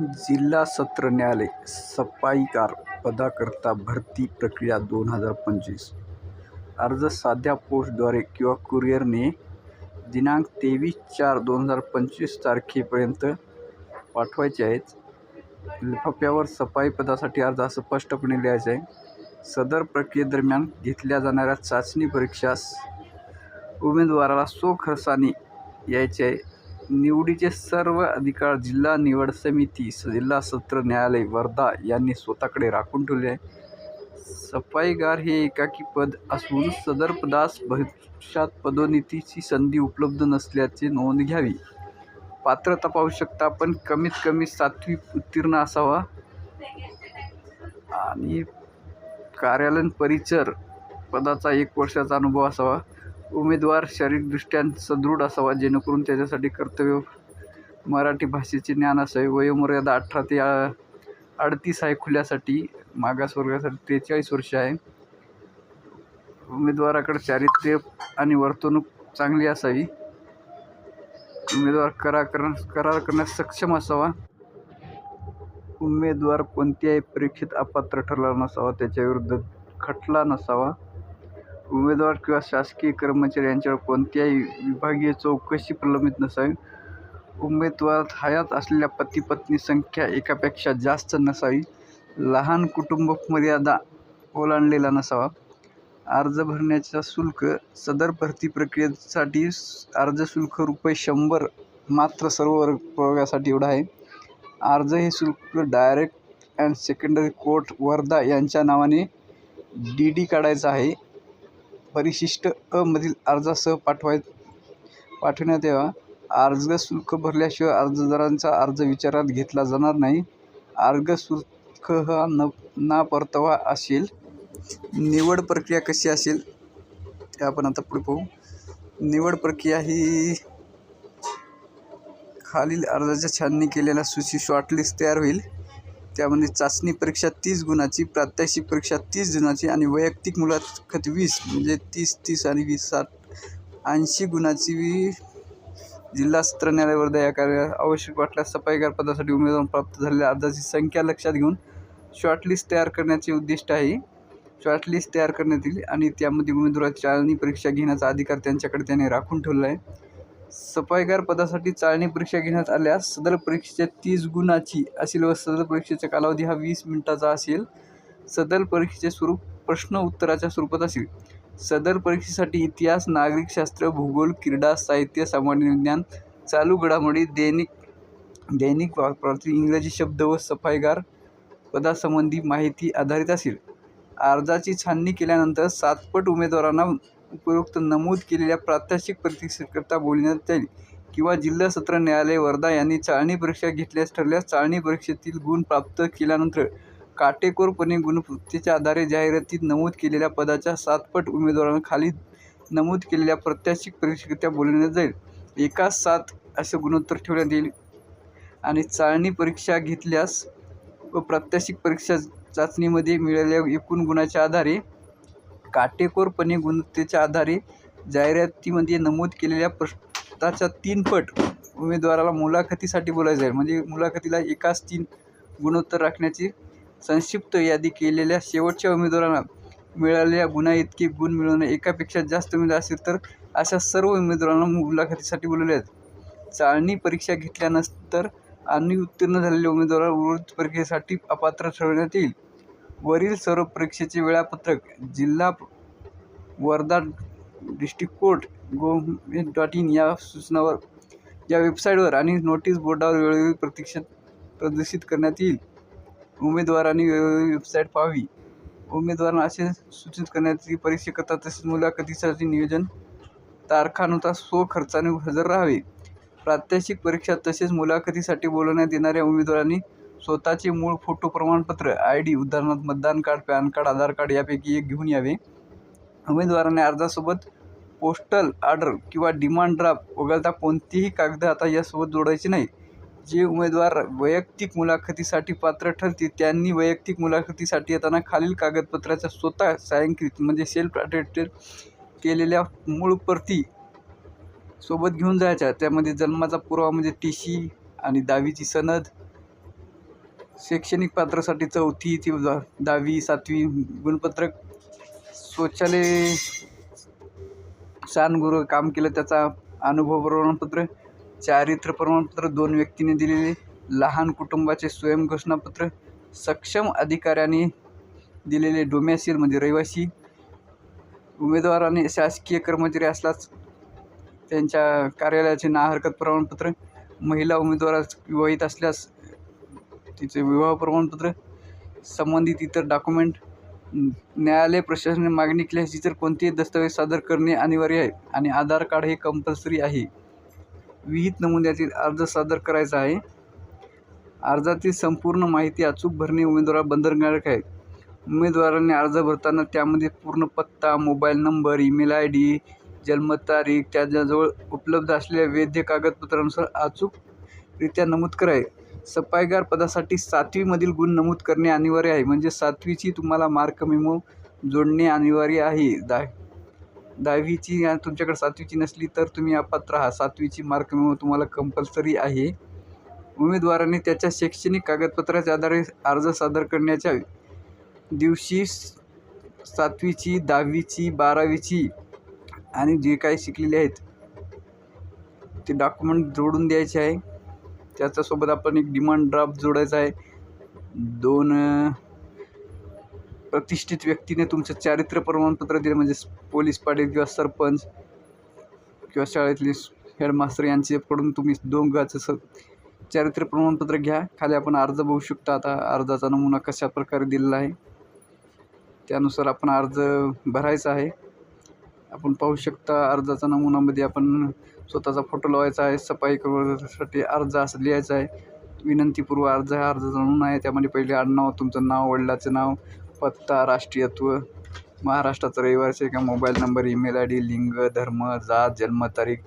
जिल्हा सत्र न्यायालय सफाईकार पदाकरता भरती प्रक्रिया दोन हजार पंचवीस. अर्ज साध्या पोस्टद्वारे किंवा कुरिअरने दिनांक तेवीस चार दोन हजार पंचवीस तारखेपर्यंत पाठवायचे आहेत. लिफाफ्यावर सफाई पदासाठी अर्ज असं स्पष्टपणे लिहायचं आहे. सदर प्रक्रियेदरम्यान घेतल्या जाणाऱ्या चाचणी परीक्षास उमेदवाराला स्वखर्चाने यायचे आहे. निवडीचे सर्व अधिकार जिल्हा निवड समिती स- जिल्हा सत्र न्यायालय वर्धा यांनी स्वतःकडे राखून ठेवले आहे. सफाईगार हे एकाकी पद असून सदर पदास भविष्यात पदोन्नतीची संधी उपलब्ध नसल्याचे नोंद घ्यावी. पात्रता पाहू शकता पण कमीत कमी सातवी उत्तीर्ण असावा. आणि कार्यालयीन परिचर पदाचा एक वर्षाचा अनुभव असावा. उमेदवार शारीरिकदृष्ट्या सदृढ असावा जेणेकरून त्याच्यासाठी कर्तव्य मराठी भाषेचे ज्ञान असावे. वयोमर्यादा अठरा ते अडतीस आहे खुल्यासाठी मागासवर्गासाठी त्रेचाळीस वर्ष आहे. उमेदवाराकडे चारित्र्य आणि वर्तणूक चांगली असावी. उमेदवार करा कर करार करण्यास सक्षम असावा. उमेदवार कोणत्याही परीक्षेत अपात्र ठरला नसावा त्याच्याविरुद्ध खटला नसावा. उमेदवार किंवा शासकीय कर्मचारी यांच्यावर कोणत्याही विभागीय चौकशी प्रलंबित नसावी. उमेदवार हयात असलेल्या पती पत्नी संख्या एकापेक्षा जास्त नसावी. लहान कुटुंब मर्यादा ओलांडलेला नसावा. अर्ज भरण्याचा शुल्क सदर भरती प्रक्रियेसाठी अर्ज शुल्क रुपये शंभर मात्र सर्व वर्ग प्रयोगासाठी एवढा आहे. अर्ज हे शुल्क direct and secondary court Wardha यांच्या नावाने डी डी काढायचं आहे. परिशिष्ट अमधील मधील अर्जासह पाठवाय पाठवण्यात यावा. अर्ज शुल्क भरल्याशिवाय अर्जदारांचा अर्ज विचारात घेतला जाणार नाही. अर्ज शुल्क हा न ना परतावा असेल. निवड प्रक्रिया कशी असेल? ते आपण आता पुढे पाहू. निवड प्रक्रिया ही खालील अर्जाच्या छाननी केलेल्या सूची शॉर्टलिस्ट तयार होईल. त्यामध्ये चाचणी परीक्षा तीस गुणाची प्रात्यक्षिक परीक्षा तीस गुणाची आणि वैयक्तिक मुलाखत वीस म्हणजे तीस तीस आणि वीस साठ. ऐंशी गुणाची वी जिल्हा सत्र न्यायालय वर्धा या कार्य आवश्यक वाटल्यास सफाईगार पदासाठी उमेदवार प्राप्त झालेल्या अर्जाची संख्या लक्षात घेऊन शॉर्टलिस्ट तयार करण्याचे उद्दिष्ट आहे. शॉर्टलिस्ट तयार करण्यात येईल आणि त्यामध्ये उमेदवाराची चालणी परीक्षा घेण्याचा अधिकार त्यांच्याकडे त्याने राखून ठेवला आहे. सफाईगार पदासाठी चाळणी परीक्षा घेण्यात आल्यास सदर परीक्षेच्या तीस गुणाची असेल व सदर परीक्षेचा कालावधी हा वीस मिनिटाचा असेल. सदर परीक्षेचे स्वरूप प्रश्न उत्तराच्या स्वरूपात असेल. सदर परीक्षेसाठी इतिहास नागरिकशास्त्र भूगोल क्रीडा साहित्य सामान्य विज्ञान चालू घडामोडी दैनिक दैनिक वापरातील इंग्रजी शब्द व सफाईगार पदासंबंधी माहिती आधारित असेल. अर्जाची छाननी केल्यानंतर सातपट उमेदवारांना उपरोक्त नमूद केलेल्या प्रात्यक्षिक परीक्षेकरता बोलण्यात जाईल किंवा जिल्हा सत्र न्यायालय वर्धा यांनी चाळणी परीक्षा घेतल्यास ठरल्यास चाळणी परीक्षेतील गुण प्राप्त केल्यानंतर काटेकोरपणे गुणवत्तेच्या आधारे जाहिरातीत नमूद केलेल्या पदाच्या सातपट उमेदवारांना खाली नमूद केलेल्या प्रात्यक्षिक परीक्षेकरता बोलण्यात जाईल. एका सात असे गुणोत्तर ठेवण्यात येईल. आणि चाळणी परीक्षा घेतल्यास व प्रात्यक्षिक परीक्षा चाचणीमध्ये मिळालेल्या एकूण गुणाच्या आधारे काटेकोरपणे गुणवत्तेच्या आधारे जाहिरातीमध्ये नमूद केलेल्या प्रश्नाच्या तीन पट उमेदवाराला मुलाखतीसाठी बोलायचं जाईल. म्हणजे मुलाखतीला एकाच तीन गुणोत्तर राखण्याची संक्षिप्त यादी केलेल्या शेवटच्या उमेदवारांना मिळालेल्या गुणा इतके गुण मिळवणे एकापेक्षा जास्त उमेदवार असेल तर अशा सर्व उमेदवारांना मुलाखतीसाठी बोलवले आहेत चाळणी परीक्षा घेतल्यानंतर आणि उत्तीर्ण झालेल्या उमेदवारांना उर्वरित परीक्षेसाठी अपात्र ठरवण्यात येईल. वरील सर्व परीक्षेचे वेळापत्रक जिल्हा Wardha district court government dot in या सूचनावर या वेबसाईटवर आणि नोटीस बोर्डावर वेळोवेळी प्रतीक्षित प्रदर्शित करण्यात येईल. उमेदवारांनी वेळोवेळी वेबसाईट पाहावी. उमेदवारांना असे सूचित करण्यात येईल परीक्षेकरता तसेच मुलाखतीसाठी नियोजन तारखानुसार स्वखर्चाने हजर राहावे. प्रात्यक्षिक परीक्षा तसेच मुलाखतीसाठी बोलवण्यात येणाऱ्या उमेदवारांनी स्वतःचे मूळ फोटो प्रमाणपत्र आय डी उदाहरणार्थ मतदान card pan card Aadhaar card यापैकी एक घेऊन यावे. उमेदवाराने अर्जासोबत पोस्टल ऑर्डर किंवा डिमांड ड्राफ्ट वगळता कोणतीही कागद आता यासोबत जोडायची नाही. जे उमेदवार वैयक्तिक मुलाखतीसाठी पात्र ठरतील त्यांनी वैयक्तिक मुलाखतीसाठी येताना खालील कागदपत्राच्या स्वतः सायंकृत म्हणजे सेल्फ अटेस्टेड केलेल्या मूळ प्रती सोबत घेऊन जायच्या. त्यामध्ये जन्माचा पुरावा म्हणजे टी सी आणि दहावीची सनद शैक्षणिक पात्रासाठी चौथी ती दहावी सातवी गुणपत्रक शौचालय शानगुरु काम केलं. त्याचा अनुभव प्रमाणपत्र चारित्र्य प्रमाणपत्र दोन व्यक्तीने दिलेले लहान कुटुंबाचे स्वयंघोषणापत्र सक्षम अधिकाऱ्याने दिलेले डोमॅसिल म्हणजे रहिवासी उमेदवाराने शासकीय कर्मचारी असल्यास त्यांच्या कार्यालयाचे ना हरकत प्रमाणपत्र महिला उमेदवारास विवाहित असल्यास तिचे विवाह प्रमाणपत्र संबंधित इतर डॉक्युमेंट न्यायालय प्रशासनाने मागणी केल्यास इतर कोणतेही दस्तावेज सादर करणे अनिवार्य आहे आणि आधार कार्ड हे कंपल्सरी आहे. विहित नमुन्यातील अर्ज सादर करायचा आहे. अर्जातील संपूर्ण माहिती अचूक भरणे उमेदवाराला बंधनकारक आहे. उमेदवारांनी अर्ज भरताना त्यामध्ये पूर्ण पत्ता mobile number email I D जन्मतारीख त्याच्याजवळ उपलब्ध असलेल्या वैद्य कागदपत्रानुसार अचूकरित्या नमूद करावे. सफाईगार पदासाठी सातवीमधील गुण नमूद करणे अनिवार्य आहे. म्हणजे सातवीची तुम्हाला मार्क मेमो जोडणे अनिवार्य आहे. दहा दहावीची तुमच्याकडे सातवीची नसली तर तुम्ही अपात्र आहात. सातवीची मार्क मेमो तुम्हाला कंपल्सरी आहे. उमेदवाराने त्याच्या शैक्षणिक कागदपत्राच्या आधारे अर्ज सादर करण्याच्या दिवशी सातवीची दहावीची बारावीची आणि जे काही शिकलेले आहेत ते डॉक्युमेंट जोडून द्यायचे आहे. त्याच्यासोबत आपण एक डिमांड ड्राफ्ट जोडायचा आहे. दोन प्रतिष्ठित व्यक्तीने तुमचं चारित्र्य प्रमाणपत्र दिलं म्हणजे पोलीस पाटील किंवा सरपंच किंवा शाळेतले हेडमास्टर यांच्याकडून तुम्ही दोन गाचं स चारित्र्य प्रमाणपत्र घ्या. खाली आपण अर्ज बघू शकता. आता अर्जाचा नमुना कशा प्रकारे दिलेला आहे. त्यानुसार आपण अर्ज भरायचा आहे. आपण पाहू शकता अर्जाचा नमुनामध्ये आपण स्वतःचा फोटो लावायचा आहे सफाई करण्यासाठी अर्ज असं लिहायचा आहे. विनंतीपूर्व अर्ज हा अर्ज जाणून आहे. त्यामध्ये पहिले आडनाव तुमचं नाव वडिलाचं नाव पत्ता राष्ट्रीयत्व महाराष्ट्राचा रविवारचे किंवा mobile number email I D लिंग धर्म जात जन्मतारीख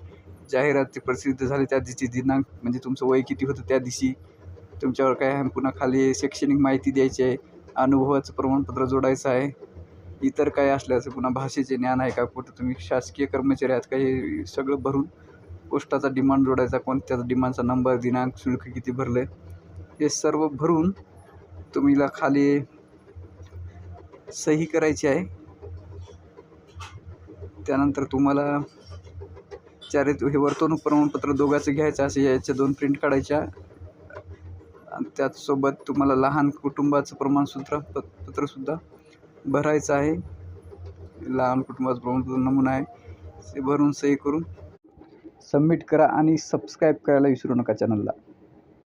जाहिराती प्रसिद्ध झाली त्या दिवशी दिनांक म्हणजे तुमचं वय किती होतं त्या दिवशी तुमच्यावर काय आहे? पुन्हा खाली शैक्षणिक माहिती द्यायची आहे. अनुभवाचं प्रमाणपत्र जोडायचं आहे. इतर काय असल्याचं पुन्हा भाषेचे ज्ञान आहे का? कुठं तुम्ही शासकीय कर्मचारी आहात का? हे सगळं भरून पोस्टाचा डिमांड जोडायचा कोणत्याचा डिमांडचा नंबर दिनांक शुल्क किती भरलं आहे हे सर्व भरून तुम्हीला खाली सही करायची आहे. त्यानंतर तुम्हाला चारित्र हे वर्तवणूक प्रमाणपत्र दोघांचं घ्यायचं असे याच्या दोन प्रिंट काढायच्या. आणि त्याचसोबत तुम्हाला लहान कुटुंबाचं प्रमाणसूत्र प पत्रसुद्धा भरायचं आहे. लहान कुटुंबाचं प्रमाणपत्र नमुना आहे. ते भरून सही करून सबमिट करा आणि सबस्क्राईब करायला विसरू नका चॅनलला